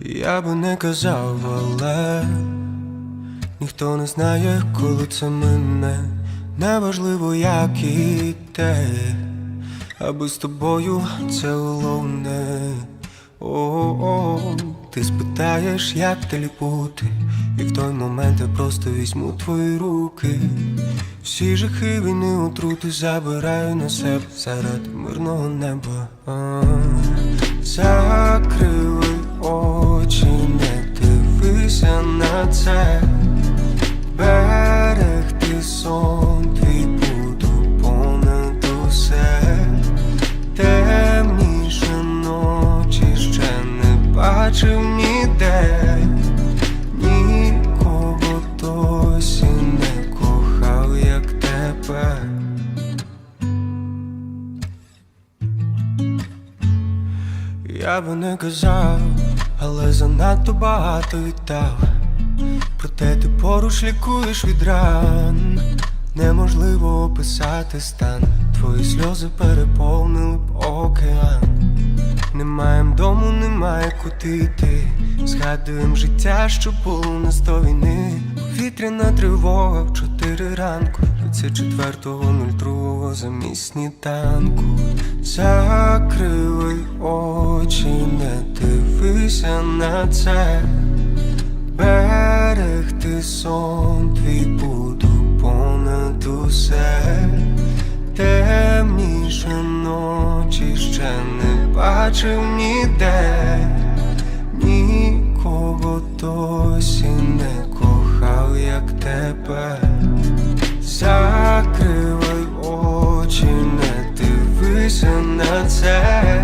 Я би не казав, але ніхто не знає, коли це мине. Неважливо, як і те, аби з тобою це головне. О, о, ти спитаєш, як далі бути, і в той момент я просто візьму твої руки. Всі жахи війни отрути забираю на себе заради мирного неба. А, дивися на це. Берегти сон твій буду понад усе. Темніше ночі ще не бачив ніде. Нікого досі не кохав, як тебе. Я би не казав, але занадто багато віддав. Проте ти поруч лікуєш від ран. Неможливо описати стан. Твої сльози переповнили б океан. Не маєм дому, немає куди йти. Згадуєм життя, що було на сто війни. Повітряна тривога в чотири ранку. 34.02 замість сніданку. Закрили очі, не дивися на це. Берегти сон твій буду понад усе. Темніше ночі ще не бачив ніде. Нікого досі не кохав, як тебе. Закривай очі, не дивися на це.